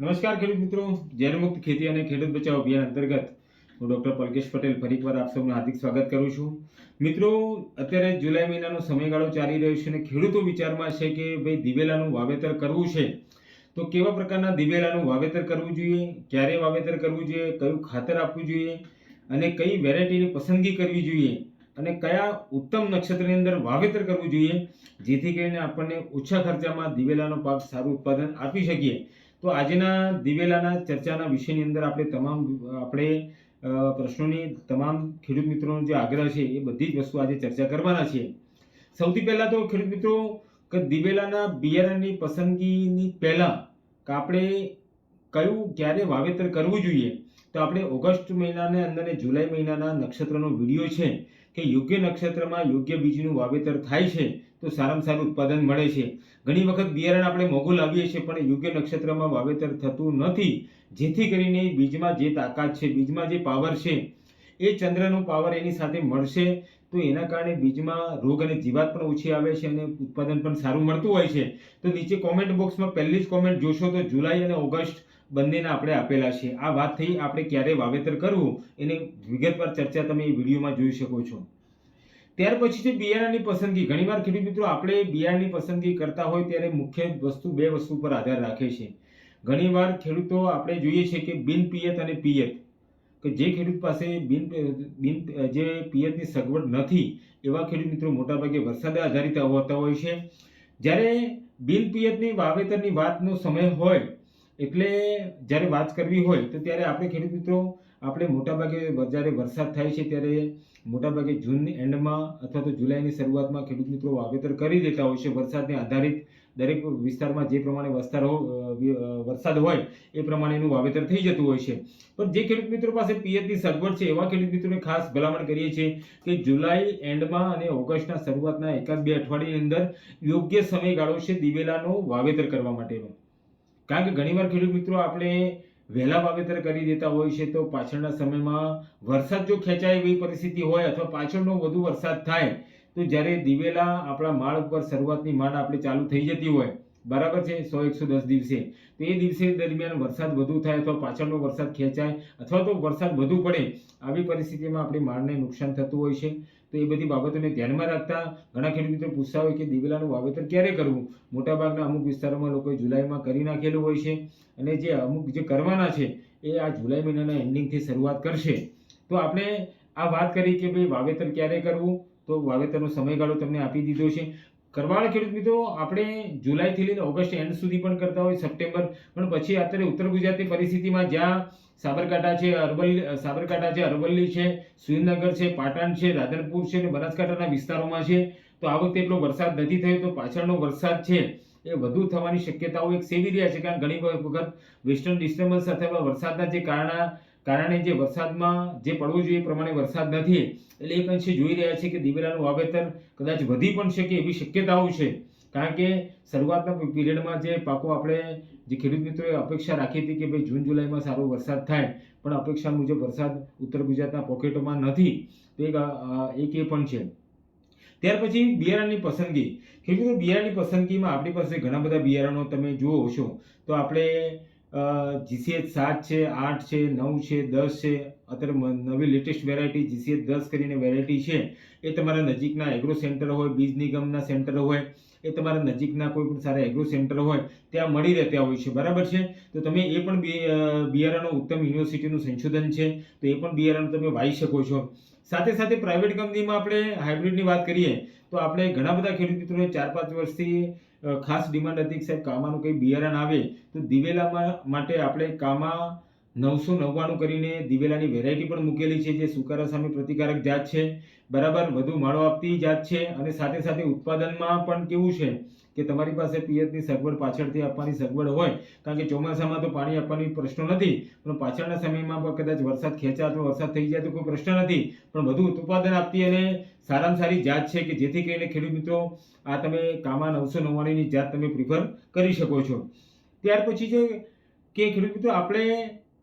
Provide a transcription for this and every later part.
નમસ્કાર ખેડૂત મિત્રો. ઝેર મુક્ત ખેતી અને ખેડૂત બચાવ અભિયાન અંતર્ગત હું ડૉક્ટર પલકેશ પટેલ ફરી એકવાર આપ સૌનું હાર્દિક સ્વાગત કરું છું. મિત્રો, અત્યારે જુલાઈ મહિનાનો સમયગાળો ચાલી રહ્યો છે અને ખેડૂતો વિચારમાં છે કે ભાઈ દિવેલાનું વાવેતર કરવું છે. તો કેવા પ્રકારના દિવેલાનું વાવેતર કરવું જોઈએ? ક્યારે વાવેતર કરવું જોઈએ? કયું ખાતર આપવું જોઈએ? અને કઈ વેરાયટીની પસંદગી કરવી જોઈએ? અને કયા ઉત્તમ નક્ષત્રની અંદર વાવેતર કરવું જોઈએ? જેથી કરીને આપણને ઓછા ખર્ચામાં દિવેલાનો પાક સારું ઉત્પાદન આપી શકીએ. તો આજના દિવેલાના ચર્ચાના વિષયની અંદર આપણે તમામ, આપણે પ્રશ્નોની તમામ ખેડૂત મિત્રોનો જે આગ્રહ છે એ બધી જ વસ્તુ આજે ચર્ચા કરવાના છીએ. સૌથી પહેલાં તો ખેડૂત મિત્રો, કે દિવેલાના બિયારણની પસંદગીની પહેલાં આપણે કયું, ક્યારે વાવેતર કરવું જોઈએ? તો આપણે ઓગસ્ટ મહિનાને અંદર અને જુલાઈ મહિનાના નક્ષત્રનો વીડિયો છે કે યોગ્ય નક્ષત્રમાં યોગ્ય બીજનું વાવેતર થાય છે તો સારામાં સારું ઉત્પાદન મળે છે. ઘણી વખત બિયારણ આપણે મોઘું લાવીએ છીએ પણ યોગ્ય નક્ષત્રમાં વાવેતર થતું નથી. જેથી કરીને બીજમાં જે તાકાત છે, બીજમાં જે પાવર છે, એ ચંદ્રનો પાવર એની સાથે મળશે તો એના કારણે બીજમાં રોગ અને જીવાત પણ ઓછી આવે છે અને ઉત્પાદન પણ સારું મળતું હોય છે. તો નીચે કોમેન્ટ બોક્સમાં પહેલી જ કોમેન્ટ જોશો તો જુલાઈ અને ઓગસ્ટ બંનેના આપણે આપેલા છે. આ વાત થઈ આપણે ક્યારે વાવેતર કરવું એની વિગતવાર ચર્ચા તમે એ વિડીયોમાં જોઈ શકો છો. ત્યાર પછી છે બિયારણની પસંદગી. ઘણીવાર ખેડૂત મિત્રો, આપણે બિયારણની પસંદગી કરતા હોય ત્યારે મુખ્ય વસ્તુ બે વસ્તુ પર આધાર રાખે છે. ઘણીવાર ખેડૂતો આપણે જોઈએ છે કે બિન પિયત અને પિયત. કે જે ખેડૂત પાસે બિન બિન જે પિયતની સગવડ નથી, એવા ખેડૂત મિત્રો મોટાભાગે વરસાદ આધારિત હોતા હોય છે. જ્યારે બિન પિયતની વાવેતરની વાતનો સમય હોય એટલે જ્યારે વાત કરવી હોય તો ત્યારે આપણે ખેડૂત મિત્રો, આપણે મોટાભાગે જ્યારે વરસાદ થાય છે ત્યારે મોટાભાગે જૂનની એન્ડમાં અથવા તો જુલાઈની શરૂઆતમાં ખેડૂત મિત્રો વાવેતર કરી દેતા હોય છે. વરસાદને આધારિત દરેક વિસ્તારમાં જે પ્રમાણે વસ્તાર વરસાદ હોય એ પ્રમાણેનું વાવેતર થઈ જતું હોય છે. પણ જે ખેડૂત મિત્રો પાસે પિયતની સગવડ છે એવા ખેડૂત મિત્રોને ખાસ ભલામણ કરીએ છીએ કે જુલાઈ એન્ડમાં અને ઓગસ્ટના શરૂઆતના એકાદ બે અઠવાડિયાની અંદર યોગ્ય સમયગાળો છે દિવેલાનો વાવેતર કરવા માટેનો. કારણ કે ઘણીવાર ખેડૂત મિત્રો આપણે વહેલા વાવેતર કરી દેતા હોય છે, તો પાછળના સમયમાં વરસાદ જો ખેંચાય એવી પરિસ્થિતિ હોય અથવા પાછળનો વધુ વરસાદ થાય, તો જ્યારે દિવેલા આપણા માળ ઉપર શરૂઆતની માળ આપણે ચાલુ થઈ જતી હોય, બરાબર છે, સો એકસો દસ દિવસે, તો એ દિવસે દરમિયાન વરસાદ વધુ થાય અથવા પાછળનો વરસાદ ખેંચાય અથવા તો વરસાદ વધુ પડે, આવી પરિસ્થિતિમાં આપણી માળને નુકસાન થતું હોય છે. તો એ બધી બાબતોને ધ્યાનમાં રાખતા ઘણા ખેડૂત મિત્રો પૂછતા હોય કે દિવેલાનું વાવેતર ક્યારે કરવું? મોટાભાગના અમુક વિસ્તારોમાં લોકોએ જુલાઈમાં કરી નાખેલું હોય છે અને જે અમુક જે કરવાના છે એ આ જુલાઈ મહિનાના એન્ડિંગથી શરૂઆત કરશે. તો આપણે આ વાત કરી કે ભાઈ વાવેતર ક્યારે કરવું? તો વાવેતરનો સમયગાળો તમને આપી દીધો છે. કરવાળા ખેડૂત મિત્રો, આપણે જુલાઈથી લઈને ઓગસ્ટ એન્ડ સુધી પણ કરતા હોય, સપ્ટેમ્બર, પણ પછી અત્યારે ઉત્તર ગુજરાતની પરિસ્થિતિમાં જ્યાં સાબરકાંઠા છે, અરવલ્લી સાબરકાંઠા છે, અરવલ્લી છે, સુરેન્દ્રનગર છે, પાટણ છે, રાધનપુર છે અને બનાસકાંઠાના વિસ્તારોમાં છે. તો આ વખતે એટલો વરસાદ નથી થયો, તો પાછળનો વરસાદ છે એ વધુ થવાની શક્યતાઓ એક સેવી રહ્યા છે, કારણ ઘણી વખત વેસ્ટર્ન ડિસ્ટર્બન્સ અથવા વરસાદના જે કારણ, કારણે જે વરસાદમાં જે પડવું જોઈએ એ પ્રમાણે વરસાદ નથી. એટલે એક અંશે જોઈ રહ્યા છે કે દિવેલાનું વાવેતર કદાચ વધી પણ શકે એવી શક્યતાઓ છે. કારણ કે શરૂઆતના પીરિયડમાં જે પાકો આપણે જે ખેડૂત મિત્રોએ અપેક્ષા રાખી હતી કે ભાઈ જૂન, જુલાઈમાં સારો વરસાદ થાય, પણ અપેક્ષા મુજબ વરસાદ ઉત્તર ગુજરાતના પોકેટોમાં નથી, તો એક એ પણ છે. ત્યાર પછી બિયારણની પસંદગી. ખેડૂતો બિયારણની પસંદગીમાં આપણી પાસે ઘણા બધા બિયારણો તમે જુઓ છો તો આપણે જીસીએચ સાત છે, આઠ છે, નવ છે, દસ છે, અત્યારે નવી લેટેસ્ટ વેરાયટી જીસીએચ દસ કરીને વેરાયટી છે. એ તમારા નજીકના એગ્રો સેન્ટર હોય, બીજ નિગમના સેન્ટર હોય એ તમારા નજીકના કોઈ પણ સારા એગ્રો સેન્ટર હોય, ત્યાં મળી રહેતા હોય છે. બરાબર છે? તો તમે એ પણ બિયારણો ઉત્તમ યુનિવર્સિટીનું સંશોધન છે, તો એ પણ બિયારણ તમે વાવી શકો છો. સાથે સાથે પ્રાઇવેટ કંપનીમાં આપણે હાઇબ્રિડની વાત કરીએ, તો આપણે ઘણા બધા ખેડૂત મિત્રોને ચાર પાંચ વર્ષથી ખાસ ડિમાન્ડ હતી સાહેબ, કામાનું કંઈ બિયારણ આવે, તો દિવેલામાં માટે આપણે કામા નવસો નવ્વાણું કરીને દિવેલાની વેરાયટી પણ મૂકેલી છે, જે સુકારા સામે પ્રતિકારક જાત છે. બરાબર, વધુ માળો આપતી જાત છે અને સાથે સાથે ઉત્પાદનમાં પણ કેવું છે કે તમારી પાસે પિયતની સગવડ પાછળથી આપવાની સગવડ હોય, કારણ કે ચોમાસામાં તો પાણી આપવાની પ્રશ્નો નથી, પણ પાછળના સમયમાં પણ કદાચ વરસાદ ખેંચા અથવા વરસાદ થઈ જાય તો કોઈ પ્રશ્ન નથી. પણ વધુ ઉત્પાદન આપતી અને સારામાં સારી જાત છે કે જેથી કરીને ખેડૂત મિત્રો, આ તમે કામા નવસો નવ્વાણુંની જાત તમે પ્રિફર કરી શકો છો. ત્યાર પછી છે કે ખેડૂત મિત્રો, આપણે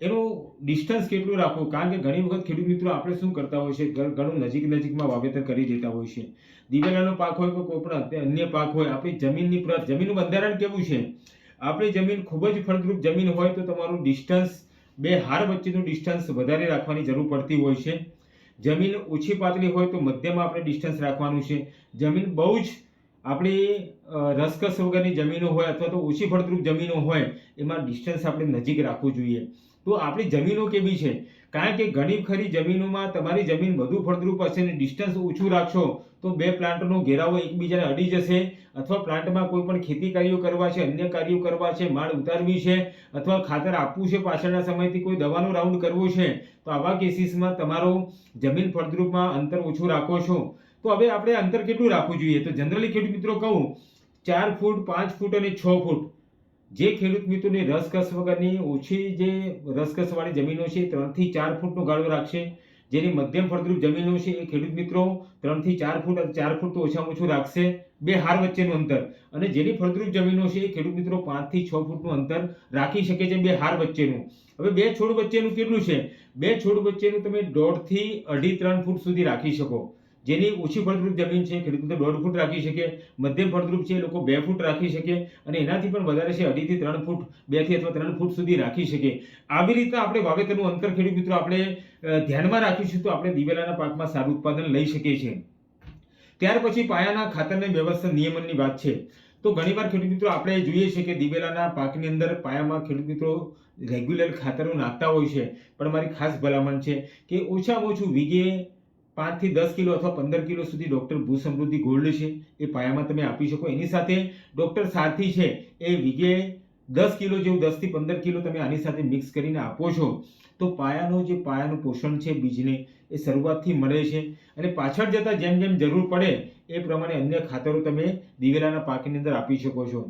એનું ડિસ્ટન્સ કેટલું રાખવું? કારણ કે ઘણી વખત ખેડૂત મિત્રો આપણે શું કરતા હોય છે? ઘણું નજીક નજીકમાં વાવેતર કરી દેતા હોય છે. દિવેલાનો પાક હોય કે કોઈ પણ અન્ય પાક હોય, આપણી જમીનની પ્રત જમીનનું બંધારણ કેવું છે? આપણી જમીન ખૂબ જ ફળદ્રુપ જમીન હોય તો તમારું ડિસ્ટન્સ બે હાર વચ્ચેનું ડિસ્ટન્સ વધારે રાખવાની જરૂર પડતી હોય છે. જમીન ઓછી પાતળી હોય તો મધ્યમાં આપણે ડિસ્ટન્સ રાખવાનું છે. જમીન બહુ જ આપણી રસકસ વગરની જમીનો હોય અથવા તો ઓછી ફળદ્રુપ જમીનો હોય, એમાં ડિસ્ટન્સ આપણે નજીક રાખવું જોઈએ. તો આપણી જમીનો કેવી છે? કારણ કે ઘણી ખરી જમીનોમાં તમારી જમીન વધુ ફળદ્રુપ હશે અને ડિસ્ટન્સ ઓછું રાખશો, તો બે પ્લાન્ટનો ઘેરાવો એકબીજાને અડી જશે. અથવા પ્લાન્ટમાં કોઈ પણ ખેતી કાર્યો કરવા છે, અન્ય કાર્યો કરવા છે, માળ ઉતારવી છે, અથવા ખાતર આપવું છે પાછળના સમયથી કોઈ દવાનો રાઉન્ડ કરવો છે, તો આવા કેસીસમાં તમારો જમીન ફળદ્રુપમાં અંતર ઓછું રાખો છો. તો હવે આપણે અંતર કેટલું રાખવું જોઈએ? તો જનરલી ખેડૂત મિત્રો કહું, ચાર ફૂટ, પાંચ ફૂટ અને છ ફૂટ. જે ખેડૂત મિત્રોની રસકસ વગરની ઓછી જે રસકસવાળી જમીનો છે, ત્રણથી ચાર ફૂટનો ગાળો રાખશે. જેની મધ્યમ ફળદ્રુપ જમીનો છે, એ ખેડૂત મિત્રો ત્રણથી ચાર ફૂટ ચાર ફૂટ તો ઓછામાં ઓછું રાખશે. બે હાર વચ્ચેનું અંતર. અને જેની ફળદ્રુપ જમીનો છે, એ ખેડૂત મિત્રો પાંચથી છ ફૂટનું અંતર રાખી શકે છે, બે હાર વચ્ચેનું. હવે બે છોડ વચ્ચેનું કેટલું છે? બે છોડ વચ્ચેનું તમે દોઢથી અઢી, ત્રણ ફૂટ સુધી રાખી શકો. જેની ઓછી ફળદ્રુપ જમીન છે, ખેડૂતો દોઢ ફૂટ રાખી શકે, મધ્યમ ફળદ્રુપ છે, એ લોકો બે ફૂટ રાખી શકે અને એનાથી પણ વધારે છે, અઢીથી ત્રણ ફૂટ, બેથી અથવા ત્રણ ફૂટ સુધી રાખી શકે. આવી રીતના આપણે વાવેતરનું અંતર, ખેડૂત મિત્રો, આપણે ધ્યાનમાં રાખીશું તો આપણે દિવેલાના પાકમાં સારું ઉત્પાદન લઈ શકીએ છીએ. ત્યાર પછી પાયાના ખાતરની વ્યવસ્થા નિયમનની વાત છે. તો ઘણીવાર ખેડૂત મિત્રો, આપણે જોઈએ છે કે દિવેલાના પાકની અંદર પાયામાં ખેડૂત મિત્રો રેગ્યુલર ખાતરો નાખતા હોય છે. પણ મારી ખાસ ભલામણ છે કે ઓછામાં ઓછું વીઘે પાંચથી દસ કિલો અથવા પંદર કિલો સુધી ડૉક્ટર ભૂ સમૃદ્ધિ ગોલ્ડ છે. એ પાયામાં તમે આપી શકો. એની સાથે ડૉક્ટર સારથી છે એ વીઘે દસ કિલો જેવું દસથી પંદર કિલો તમે આની સાથે મિક્સ કરીને આપો છો. તો પાયાનો જે પાયાનું પોષણ છે બીજને એ શરૂઆતથી મળે છે. અને પાછળ જતાં જેમ જેમ જરૂર પડે એ પ્રમાણે અન્ય ખાતરો તમે દિવેલાના પાકની અંદર આપી શકો છો.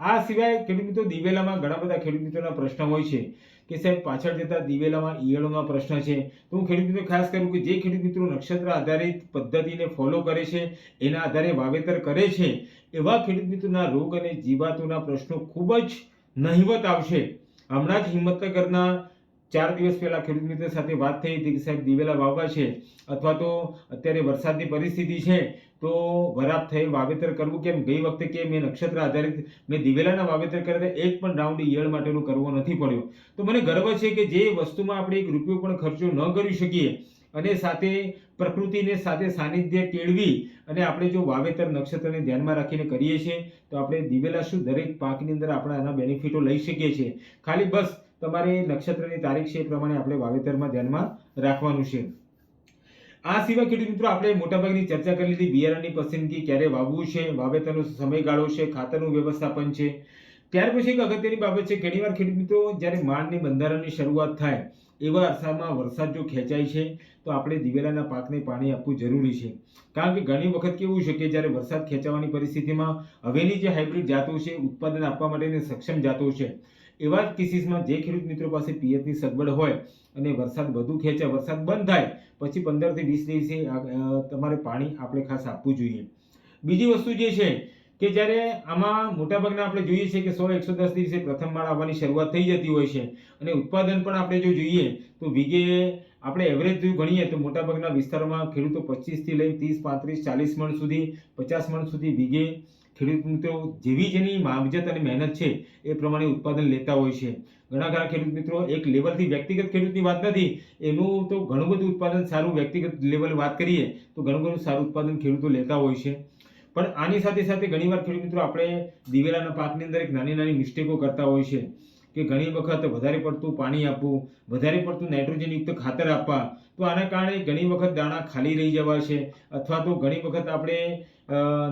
આ સિવાય ખેડૂત મિત્રો દિવેલામાં ઘણા બધા ખેડૂત મિત્રોના પ્રશ્ન હોય છે. કે સાહેબ, પાછળ જતા દિવેલામાં ઈયળોના પ્રશ્ન છે. તો હું ખેડૂત મિત્રો ખાસ કરું કે જે ખેડૂત મિત્રો નક્ષત્ર આધારિત પદ્ધતિને ફોલો કરે છે, એના આધારે વાવેતર કરે છે, એવા ખેડૂત મિત્રોના રોગ અને જીવાતોના પ્રશ્નો ખૂબ જ નહિવત આવશે. હમણાં જ હિંમતનગરના ચાર દિવસ પહેલાં ખેડૂત મિત્ર સાથે વાત થઈ હતી કે સાહેબ દિવેલા વાવવા છે અથવા તો અત્યારે વરસાદની પરિસ્થિતિ છે, તો વરાપ થઈ વાવેતર કરવું કેમ? ગઈ વખતે કે મેં નક્ષત્ર આધારિત મેં દિવેલાના વાવેતર કર્યા એક પણ રાઉન્ડ ઈયળ માટેનો કરવો નથી પડ્યો. તો મને ગર્વ છે કે જે વસ્તુમાં આપણે એક રૂપિયો પણ ખર્ચો ન કરી શકીએ અને સાથે પ્રકૃતિને સાથે સાનિધ્ય કેળવી અને આપણે જો વાવેતર નક્ષત્રને ધ્યાનમાં રાખીને કરીએ છીએ, તો આપણે દિવેલા શું દરેક પાકની અંદર આપણે આના બેનિફિટો લઈ શકીએ છીએ. ખાલી બસ તમારે નક્ષત્રની તારીખ છે એ પ્રમાણે આપણે વાવેતરમાં ધ્યાનમાં રાખવાનું છે. આ સિવાય ખેડૂત મિત્રો, આપણે મોટાભાગની ચર્ચા કરી લીધી બિયારણની પસંદગી, ક્યારે વાવવું છે, વાવેતરનો સમયગાળો છે, ખાતરનું વ્યવસ્થાપન છે. ત્યાર પછી એક અગત્યની બાબત છે, ઘણીવાર ખેડૂત મિત્રો, જ્યારે માળની બંધારણની શરૂઆત થાય, એવા અરસામાં વરસાદ જો ખેંચાય છે, તો આપણે દિવેલાના પાકને પાણી આપવું જરૂરી છે. કારણ કે ઘણી વખત કેવું છે કે જ્યારે વરસાદ ખેંચાવાની પરિસ્થિતિમાં હવેની જે હાઇબ્રિડ જાતો છે, ઉત્પાદન આપવા માટેની સક્ષમ જાતો છે એવા જ કેસીસમાં જે ખેડૂત મિત્રો પાસે પિયતની સગવડ હોય અને વરસાદ વધુ ખેંચે, વરસાદ બંધ થાય, પછી પંદરથી વીસ દિવસે તમારે પાણી આપણે ખાસ આપવું જોઈએ. બીજી વસ્તુ જે છે કે જ્યારે આમાં મોટાભાગના આપણે જોઈએ છે કે સો એકસો દસ દિવસે પ્રથમ માળ આવવાની શરૂઆત થઈ જતી હોય છે અને ઉત્પાદન પણ આપણે જો જોઈએ તો વીઘે આપણે એવરેજ ગણીએ તો મોટાભાગના વિસ્તારોમાં ખેડૂતો પચીસથી લઈ ત્રીસ, પાંત્રીસ, ચાલીસ મણ સુધી, પચાસ મણ સુધી વીઘે ખેડૂત મિત્રો જેવી જેની માવજત અને મહેનત છે એ પ્રમાણે ઉત્પાદન લેતા હોય છે. ઘણા ખરા ખેડૂત મિત્રો એક લેવલથી વ્યક્તિગત ખેડૂતની વાત નથી, એનું તો ઘણું બધું ઉત્પાદન સારું વ્યક્તિગત લેવલ વાત કરીએ તો ઘણું બધું સારું ઉત્પાદન ખેડૂતો લેતા હોય છે. પણ આની સાથે સાથે ઘણીવાર ખેડૂત મિત્રો આપણે દિવેલાના પાકની અંદર એક નાની નાની મિસ્ટેકો કરતા હોય છે કે ઘણી વખત વધારે પડતું પાણી આપવું, વધારે પડતું નાઇટ્રોજનયુક્ત ખાતર આપવા તો આના કારણે ઘણી વખત દાણા ખાલી રહી જવા છે, અથવા તો ઘણી વખત આપણે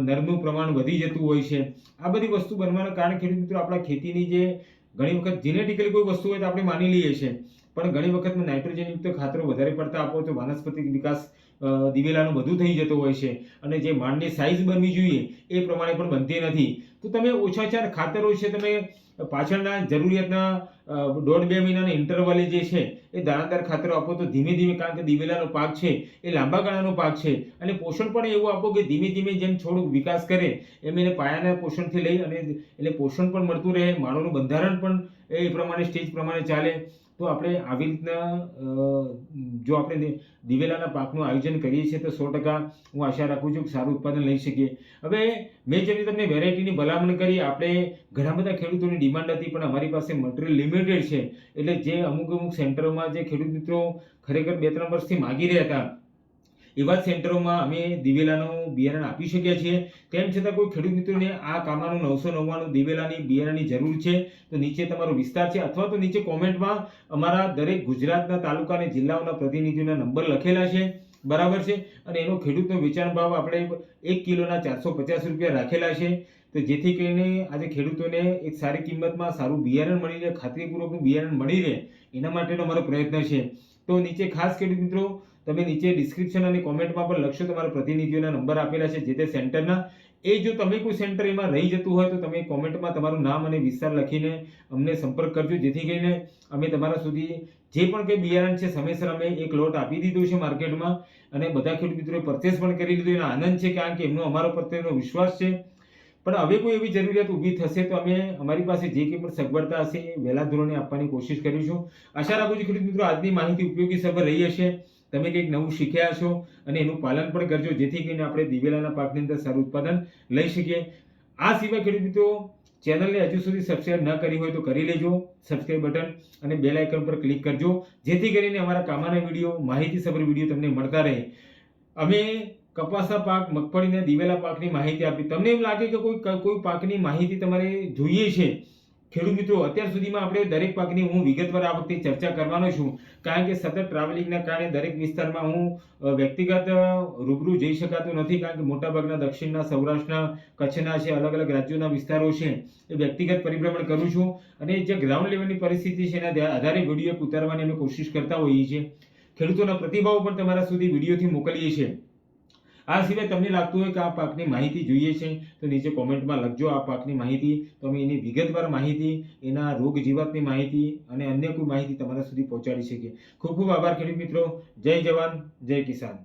નરનું પ્રમાણ વધી જતું હોય છે. આ બધી વસ્તુ બનવાના કારણે ખેડૂત મિત્રો, આપણા ખેતીની જે ઘણી વખત જીનેટિકલી કોઈ વસ્તુ હોય તો આપણે માની લઈએ છીએ. પણ ઘણી વખત નાઇટ્રોજનયુક્ત ખાતરો વધારે પડતા આપો તો વનસ્પતિ વિકાસ દિવેલાનો વધુ થઈ જતું હોય છે. અને જે માંડની સાઇઝ બનવી જોઈએ, એ પ્રમાણે પણ બનતી નથી. તો તમે ઓછા ચાર ખાતરો છે, તમે પાછળના જરૂરિયાતના દોઢ બે મહિનાના ઇન્ટરવલે જે છે, એ દાણાદાર ખાતરો આપો તો ધીમે ધીમે, કારણ કે દિવેલાનો પાક છે, એ લાંબા ગાળાનો પાક છે. અને પોષણ પણ એવું આપો કે ધીમે ધીમે જેમ છોડ વિકાસ કરે, એમ એને પાયાના પોષણથી લઈ અને એટલે પોષણ પણ મળતું રહે, માળોનું બંધારણ પણ એ પ્રમાણે, સ્ટેજ પ્રમાણે ચાલે. તો આપણે આવી રીતના જો આપણે દિવેલાના પાકનું આયોજન કરીએ છીએ, તો સો ટકા હું આશા રાખું છું કે સારું ઉત્પાદન લઈ શકીએ. હવે મેં જેવી તમને વેરાયટીની ભલામણ કરી, આપણે ઘણા બધા ખેડૂતોની ડિમાન્ડ હતી, પણ અમારી પાસે મટીરિયલ લિમિટેડ છે. એટલે જે અમુક અમુક સેન્ટરોમાં જે ખેડૂત મિત્રો ખરેખર બે ત્રણ વર્ષથી માગી રહ્યા હતા એવા સેન્ટરોમાં અમે દિવેલાનું બિયારણ આપી શક્યા છીએ. તેમ છતાં કોઈ ખેડૂત મિત્રોને આ કામાનું નવસો નવ્વાણું દિવેલાની બિયારણની જરૂર છે, તો નીચે તમારો વિસ્તાર છે, અથવા તો નીચે કોમેન્ટમાં અમારા દરેક ગુજરાતના તાલુકા અને જિલ્લાઓના પ્રતિનિધિઓના નંબર લખેલા છે. બરાબર છે? અને એનો ખેડૂતનો વેચાણ ભાવ આપણે એક કિલોના ચારસો પચાસ રૂપિયા રાખેલા છે. તો જેથી કરીને આજે ખેડૂતોને એક સારી કિંમતમાં સારું બિયારણ મળી રહે ખાતરીપૂર્વકનું બિયારણ મળી રહે, એના માટેનો અમારો પ્રયત્ન છે. તો નીચે ખાસ ખેડૂત મિત્રો તમે નીચે ડિસ્ક્રિપ્શન અને કોમેન્ટમાં પણ લખશો, તમારા પ્રતિનિધિઓના નંબર આપેલા છે જે તે સેન્ટરના એ જો તમે કોઈ સેન્ટર એમાં રહી જતું હોય તો તમે કોમેન્ટમાં તમારું નામ અને વિસ્તાર લખીને અમને સંપર્ક કરજો. જેથી કરીને અમે તમારા સુધી જે પણ કંઈ બિયારણ છે, સમયસર અમે એક લોટ આપી દીધો છે માર્કેટમાં અને બધા ખેડૂત મિત્રોએ પરચેસ પણ કરી લીધો. એનો આનંદ છે કારણ કે એમનો અમારો પ્રત્યેનો વિશ્વાસ છે. પણ હવે કોઈ એવી જરૂરિયાત ઊભી થશે તો અમે અમારી પાસે જે કંઈ પણ સગવડતા હશે એ વહેલા ધોરણે આપવાની કોશિશ કરીશું. આશા રાખું છું ખેડૂત મિત્રો આજની માહિતી ઉપયોગી સભર રહી હશે. તમે કંઈક નવું શીખ્યા છો અને એનું પાલન પણ કરજો. જેથી કરીને આપણે દિવેલાના પાકની અંદર સારું ઉત્પાદન લઈ શકીએ. આ સિવાય ખેડૂત મિત્રો, ચેનલને હજુ સુધી સબસ્ક્રાઇબ ન કરી હોય તો કરી લેજો. સબસ્ક્રાઇબ બટન અને બેલ આઇકન પર ક્લિક કરજો. જેથી કરીને અમારા કામાના વીડિયો, માહિતીસભર વીડિયો તમને મળતા રહે. અમે કપાસા પાક, મગફળીના, દિવેલા પાકની માહિતી આપી. તમને એમ લાગે કે કોઈ કોઈ પાકની માહિતી તમારે જોઈએ છે ખેડૂત મિત્રો, અત્યાર સુધીમાં આપણે દરેક પાકની હું વિગતવાર આ વખતે ચર્ચા કરવાનો છું. કારણ કે સતત ટ્રાવેલિંગના કારણે દરેક વિસ્તારમાં હું વ્યક્તિગત રૂબરૂ જઈ શકાતું નથી. કારણ કે મોટાભાગના દક્ષિણના, સૌરાષ્ટ્રના, કચ્છના છે અલગ અલગ રાજ્યોના વિસ્તારો છે. એ વ્યક્તિગત પરિભ્રમણ કરું છું. અને જે ગ્રાઉન્ડ લેવલની પરિસ્થિતિ છે, એના આધારે વીડિયો ઉતારવાની અમે કોશિશ કરતા હોઈએ છીએ. ખેડૂતોના પ્રતિભાવો પણ તમારા સુધી વિડીયોથી મોકલીએ છીએ. આ સિવાય તમને લાગતું હોય કે આ પાકની માહિતી જોઈએ છે, તો નીચે કોમેન્ટમાં લખજો આ પાકની માહિતી. તો અમે એની વિગતવાર માહિતી, એના રોગ જીવાતની માહિતી અને અન્ય કોઈ માહિતી તમારા સુધી પહોંચાડી શકીએ. ખૂબ ખૂબ આભાર ખેડૂત મિત્રો. જય જવાન, જય કિસાન.